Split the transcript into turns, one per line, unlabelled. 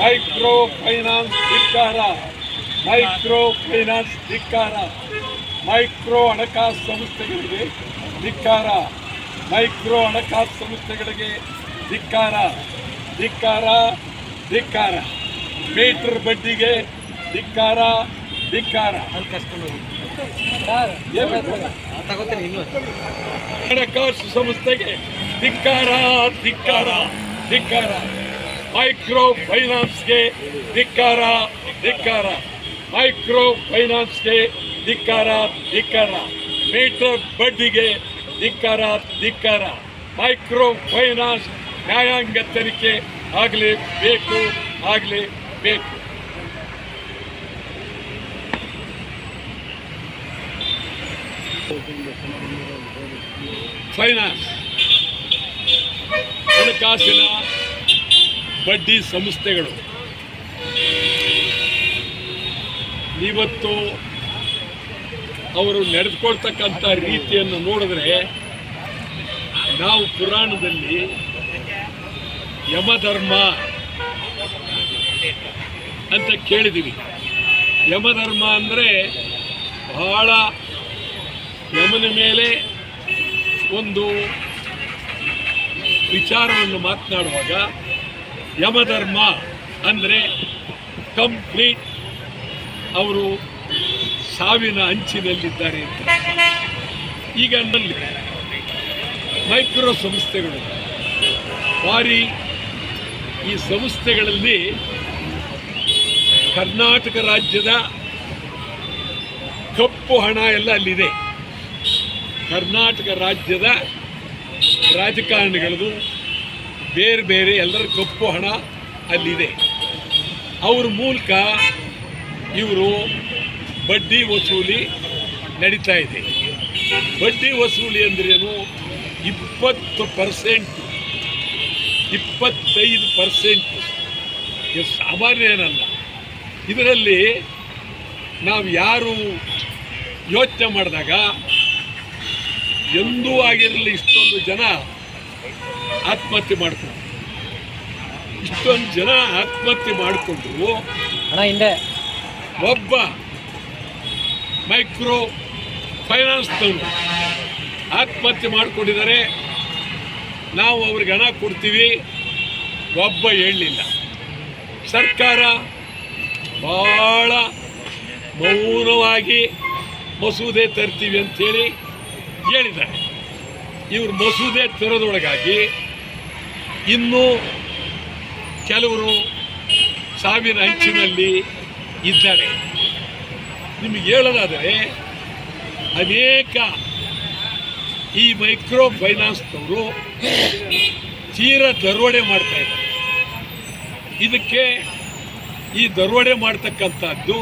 Micro finance ಧಿಕ್ಕಾರ. Micro finance ಧಿಕ್ಕಾರ. Micro ಹಣಕಾಸು ಸಂಸ್ಥೆಗಳಿಗೆ ಧಿಕ್ಕಾರ. ಮೈಕ್ರೋ ಹಣಕಾಸು ಸಂಸ್ಥೆಗಳಿಗೆ ಧಿಕ್ಕಾರ. ಧಿಕ್ಕಾರ ಧಿಕ್ಕಾರ. ಮೀಟರ್ ಬಡ್ಡಿಗೆ ಧಿಕ್ಕಾರ ಧಿಕ್ಕಾರ. ಹಣಕಾಸು ಸಂಸ್ಥೆಗೆ ಧಿಕ್ಕಾರ ಧಿಕ್ಕಾರ ಧಿಕ್ಕಾರ. ಮೈಕ್ರೋ ಫೈನಾನ್ಸ್ಗೆ ಧಿಕ್ಕಾರ ಧಿಕ್ಕಾರ. ಮೈಕ್ರೋ ಫೈನಾನ್ಸ್ಗೆ ಧಿಕ್ಕಾರ ಧಿಕ್ಕಾರ. ಮೀಟರ್ ಬಡ್ಡಿಗೆ ಧಿಕ್ಕಾರ ಧಿಕ್ಕಾರ. ಮೈಕ್ರೋ ಫೈನಾನ್ಸ್ ನ್ಯಾಯಾಂಗ ತನಿಖೆ ಆಗಲಿ ಬೇಕು ಫೈನಾನ್ಸ್. ಹಣಕಾಸಿನ ಬಡ್ಡಿ ಸಂಸ್ಥೆಗಳು. ಇವತ್ತು ಅವರು ನಡೆದುಕೊಳ್ತಕ್ಕಂಥ ರೀತಿಯನ್ನು ನೋಡಿದ್ರೆ ನಾವು ಪುರಾಣದಲ್ಲಿ ಯಮಧರ್ಮ ಅಂತ ಕೇಳಿದ್ದೀವಿ. ಯಮಧರ್ಮ ಅಂದರೆ ಬಹಳ ಯಮನ ಮೇಲೆ ಒಂದು ವಿಚಾರವನ್ನು ಮಾತನಾಡುವಾಗ ಯಮಧರ್ಮ ಅಂದರೆ ಕಂಪ್ಲೀಟ್ ಅವರು ಸಾವಿನ ಅಂಚಿನಲ್ಲಿದ್ದಾರೆ ಈಗ ನಲ್ಲಿ ಮೈಕ್ರೋ ಸಂಸ್ಥೆಗಳು. ಭಾರಿ ಈ ಸಂಸ್ಥೆಗಳಲ್ಲಿ ಕರ್ನಾಟಕ ರಾಜ್ಯದ ಕಪ್ಪು ಹಣ ಎಲ್ಲ ಅಲ್ಲಿದೆ. ಕರ್ನಾಟಕ ರಾಜ್ಯದ ರಾಜಕಾರಣಿಗಳದು ಬೇರೆ ಬೇರೆ ಎಲ್ಲರ ಕಪ್ಪು ಹಣ ಅಲ್ಲಿದೆ. ಅವ್ರ ಮೂಲಕ ಇವರು ಬಡ್ಡಿ ವಸೂಲಿ ನಡೀತಾ ಇದೆ. ಬಡ್ಡಿ ವಸೂಲಿ ಅಂದ್ರೇನು ಇಪ್ಪತ್ತು ಪರ್ಸೆಂಟ್, ಇಪ್ಪತ್ತೈದು ಪರ್ಸೆಂಟ್. ಸಾಮಾನ್ಯ ಏನಲ್ಲ ಇದರಲ್ಲಿ ನಾವು ಯಾರು ಯೋಚನೆ ಮಾಡಿದಾಗ ಎಂದೂ ಆಗಿರಲಿ ಇಷ್ಟೊಂದು ಜನ ಆತ್ಮಹತ್ಯೆ ಮಾಡ್ಕೊಂಡು ಇಷ್ಟೊಂದು ಜನ ಆತ್ಮಹತ್ಯೆ
ಮಾಡಿಕೊಂಡ್ರು ಹಿಂದೆ.
ಒಬ್ಬ ಮೈಕ್ರೋ ಫೈನಾನ್ಸ್ನವರು ಆತ್ಮಹತ್ಯೆ ಮಾಡಿಕೊಂಡಿದ್ದಾರೆ. ನಾವು ಅವ್ರಿಗೆ ಹಣ ಕೊಡ್ತೀವಿ. ಒಬ್ಬ ಹೇಳಲಿಲ್ಲ. ಸರ್ಕಾರ ಭಾಳ ಮೌನವಾಗಿ ಮಸೂದೆ ತರ್ತೀವಿ ಅಂತೇಳಿ ಹೇಳಿದ್ದಾರೆ. ಇವರು ಮಸೂದೆ ತೆರೆದೊಳಗಾಗಿ ಇನ್ನೂ ಕೆಲವರು ಸಾವಿನ ಅಂಚಿನಲ್ಲಿ ಇದ್ದಾರೆ. ನಿಮಗೆ ಹೇಳೋದಾದರೆ, ಅನೇಕ ಈ ಮೈಕ್ರೋ ಫೈನಾನ್ಸ್ನವರು ತೀರ ದರೋಡೆ ಮಾಡ್ತಾ ಇದ್ದಾರೆ. ಇದಕ್ಕೆ ಈ ದರೋಡೆ ಮಾಡ್ತಕ್ಕಂಥದ್ದು